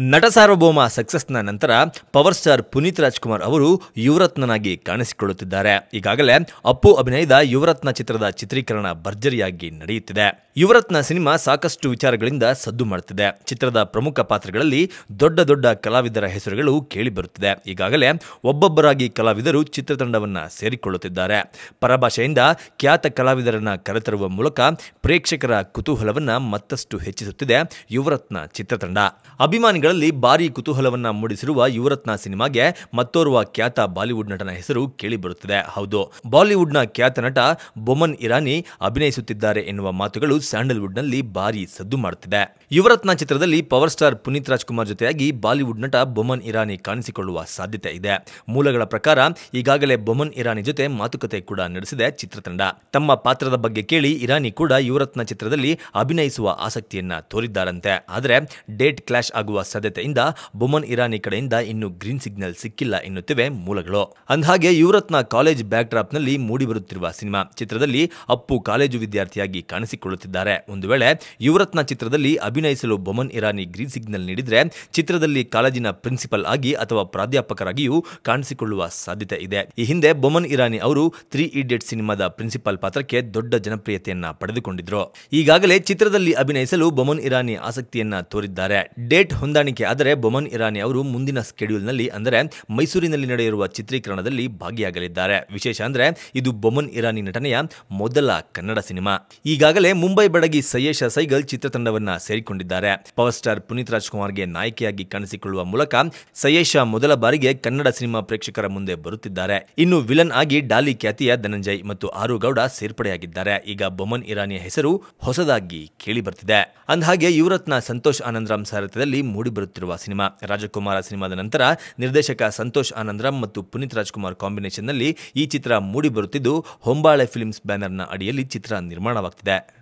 ನಟ ಸಾರ್ವಭೌಮ ಸಕ್ಸಸ್ನ ನಂತರ ಪವರ್ ಸ್ಟಾರ್ ಪುನೀತ್ ರಾಜ್ಕುಮಾರ್ ಅವರು ಯುವರತ್ನನಾಗಿ ಕಾಣಿಸಿಕೊಳ್ಳುತ್ತಿದ್ದಾರೆ. ಈಗಾಗಲೇ ಅಪ್ಪು ಅಭಿನಯದ ಯುವರತ್ನ ಚಿತ್ರದ ಚಿತ್ರೀಕರಣ ಭರ್ಜರಿಯಾಗಿ ನಡೆಯುತ್ತಿದೆ. ಯುವರತ್ನ ಸಿನಿಮಾ ಸಾಕಷ್ಟು ವಿಚಾರಗಳಿಂದ ಸದ್ದು ಮಾಡುತ್ತಿದೆ. ಚಿತ್ರದ ಪ್ರಮುಖ ಪಾತ್ರಗಳಲ್ಲಿ ದೊಡ್ಡ ದೊಡ್ಡ ಕಲಾವಿದರ ಹೆಸರುಗಳು ಕೇಳಿಬರುತ್ತಿದೆ. ಈಗಾಗಲೇ ಒಬ್ಬೊಬ್ಬರಾಗಿ ಕಲಾವಿದರು ಚಿತ್ರತಂಡವನ್ನ ಸೇರಿಕೊಳ್ಳುತ್ತಿದ್ದಾರೆ. ಪರಭಾಷೆಯಿಂದ ಖ್ಯಾತ ಕಲಾವಿದರನ್ನ ಕರೆತರುವ ಮೂಲಕ ಪ್ರೇಕ್ಷಕರ ಕುತೂಹಲವನ್ನ ಮತ್ತಷ್ಟು ಹೆಚ್ಚಿಸುತ್ತಿದೆ ಯುವರತ್ನ ಚಿತ್ರತಂಡ. ಅಭಿಮಾನಿಗಳಲ್ಲಿ ಭಾರಿ ಕುತೂಹಲವನ್ನ ಮೂಡಿಸಿರುವ ಯುವರತ್ನ ಸಿನಿಮಾಗೆ ಮತ್ತೋರ್ವ ಖ್ಯಾತ ಬಾಲಿವುಡ್ ನಟನ ಹೆಸರು ಕೇಳಿಬರುತ್ತಿದೆ. ಹೌದು, ಬಾಲಿವುಡ್ನ ಖ್ಯಾತ ನಟ ಬೊಮನ್ ಇರಾನಿ ಅಭಿನಯಿಸುತ್ತಿದ್ದಾರೆ ಎನ್ನುವ ಮಾತುಗಳು ಸ್ಯಾಂಡಲ್ವುಡ್ನಲ್ಲಿ ಭಾರಿ ಸದ್ದು ಮಾಡುತ್ತಿದೆ. ಯುವರತ್ನ ಚಿತ್ರದಲ್ಲಿ ಪವರ್ ಸ್ಟಾರ್ ಪುನೀತ್ ರಾಜ್ಕುಮಾರ್ ಜೊತೆಯಾಗಿ ಬಾಲಿವುಡ್ ನಟ ಬೊಮನ್ ಇರಾನಿ ಕಾಣಿಸಿಕೊಳ್ಳುವ ಸಾಧ್ಯತೆ ಇದೆ. ಮೂಲಗಳ ಪ್ರಕಾರ, ಈಗಾಗಲೇ ಬೊಮನ್ ಇರಾನಿ ಜೊತೆ ಮಾತುಕತೆ ಕೂಡ ನಡೆಸಿದೆ ಚಿತ್ರತಂಡ. ತಮ್ಮ ಪಾತ್ರದ ಬಗ್ಗೆ ಕೇಳಿ ಇರಾನಿ ಕೂಡ ಯುವರತ್ನ ಚಿತ್ರದಲ್ಲಿ ಅಭಿನಯಿಸುವ ಆಸಕ್ತಿಯನ್ನ ತೋರಿದ್ದಾರಂತೆ. ಆದರೆ, ಡೇಟ್ ಕ್ಲಾಶ್ ಆಗುವ ಸಾಧ್ಯತೆಯಿಂದ ಬೊಮನ್ ಇರಾನಿ ಕಡೆಯಿಂದ ಇನ್ನು ಗ್ರೀನ್ ಸಿಗ್ನಲ್ ಸಿಕ್ಕಿಲ್ಲ ಎನ್ನುತ್ತಿವೆ ಮೂಲಗಳು. ಅಂದಹಾಗೆ ಯುವರತ್ನ ಕಾಲೇಜ್ ಬ್ಯಾಕ್ ಡ್ರಾಪ್ನಲ್ಲಿ ಮೂಡಿಬರುತ್ತಿರುವ ಸಿನಿಮಾ ಚಿತ್ರದಲ್ಲಿ ಅಪ್ಪು ಕಾಲೇಜು ವಿದ್ಯಾರ್ಥಿಯಾಗಿ ಕಾಣಿಸಿಕೊಳ್ಳುತ್ತಿದ್ದಾರೆ. ಒಂದು ವೇಳೆ ಯುವರತ್ನ ಚಿತ್ರದಲ್ಲಿ ಅಭಿನಯಿಸಲು ಬೊಮನ್ ಇರಾನಿ ಗ್ರೀನ್ ಸಿಗ್ನಲ್ ನೀಡಿದ್ರೆ ಚಿತ್ರದಲ್ಲಿ ಕಾಲೇಜಿನ ಪ್ರಿನ್ಸಿಪಲ್ ಆಗಿ ಅಥವಾ ಪ್ರಾಧ್ಯಾಪಕರಾಗಿಯೂ ಕಾಣಿಸಿಕೊಳ್ಳುವ ಸಾಧ್ಯತೆ ಇದೆ. ಈ ಹಿಂದೆ ಬೊಮನ್ ಇರಾನಿ ಅವರು ತ್ರೀ ಇಡಿಯಟ್ ಸಿನಿಮಾದ ಪ್ರಿನ್ಸಿಪಲ್ ಪಾತ್ರಕ್ಕೆ ದೊಡ್ಡ ಜನಪ್ರಿಯತೆಯನ್ನ ಪಡೆದುಕೊಂಡಿದ್ರು. ಈಗಾಗಲೇ ಚಿತ್ರದಲ್ಲಿ ಅಭಿನಯಿಸಲು ಬೊಮನ್ ಇರಾನಿ ಆಸಕ್ತಿಯನ್ನ ತೋರಿದ್ದಾರೆ. ಡೇಟ್ ಹೊಂದಾಣಿಕೆ. ಆದರೆ ಬೊಮನ್ ಇರಾನಿ ಅವರು ಮುಂದಿನ ಸ್ಕೆಡ್ಯೂಲ್ನಲ್ಲಿ ಅಂದರೆ ಮೈಸೂರಿನಲ್ಲಿ ನಡೆಯಿರುವ ಚಿತ್ರೀಕರಣದಲ್ಲಿ ಭಾಗಿಯಾಗಲಿದ್ದಾರೆ. ವಿಶೇಷ ಅಂದರೆ ಇದು ಬೊಮನ್ ಇರಾನಿ ನಟನೆಯ ಮೊದಲ ಕನ್ನಡ ಸಿನಿಮಾ. ಈಗಾಗಲೇ ಮುಂಬೈ ಬಡಗಿ ಸಯೇಶ ಸೈಗಲ್ ಚಿತ್ರತಂಡವನ್ನ ಸೇರಿಕೊಂಡಿದ್ದಾರೆ. ಪವರ್ ಸ್ಟಾರ್ ಪುನೀತ್ ರಾಜ್ಕುಮಾರ್ಗೆ ನಾಯಕಿಯಾಗಿ ಕಾಣಿಸಿಕೊಳ್ಳುವ ಮೂಲಕ ಸಯೇಶ ಮೊದಲ ಬಾರಿಗೆ ಕನ್ನಡ ಸಿನಿಮಾ ಪ್ರೇಕ್ಷಕರ ಮುಂದೆ ಬರುತ್ತಿದ್ದಾರೆ. ಇನ್ನು ವಿಲನ್ ಆಗಿ ಡಾಲಿ ಖ್ಯಾತಿಯ ಧನಂಜಯ್ ಮತ್ತು ಆರುಗೌಡ ಸೇರ್ಪಡೆಯಾಗಿದ್ದಾರೆ. ಈಗ ಬೊಮನ್ ಇರಾನಿಯ ಹೆಸರು ಹೊಸದಾಗಿ ಕೇಳಿ ಬರ್ತಿದೆ. ಅಂದಹಾಗೆ ಯುವರತ್ನ ಸಂತೋಷ್ ಆನಂದರಾಮ್ ಸಾರಥ್ಯದಲ್ಲಿ ಮೂಡಿಬರುತ್ತಿರುವ ಸಿನಿಮಾ, ರಾಜಕುಮಾರ ಸಿನಿಮಾದ ನಂತರ ನಿರ್ದೇಶಕ ಸಂತೋಷ್ ಆನಂದರಾಮ್ ಮತ್ತು ಪುನೀತ್ ರಾಜ್ಕುಮಾರ್ ಕಾಂಬಿನೇಷನ್ನಲ್ಲಿ ಈ ಚಿತ್ರ ಮೂಡಿಬರುತ್ತಿದ್ದು ಹೊಂಬಾಳೆ ಫಿಲ್ಮ್ಸ್ ಬ್ಯಾನರ್ನ ಅಡಿಯಲ್ಲಿ ಚಿತ್ರ ನಿರ್ಮಾಣವಾಗ್ತಿದೆ.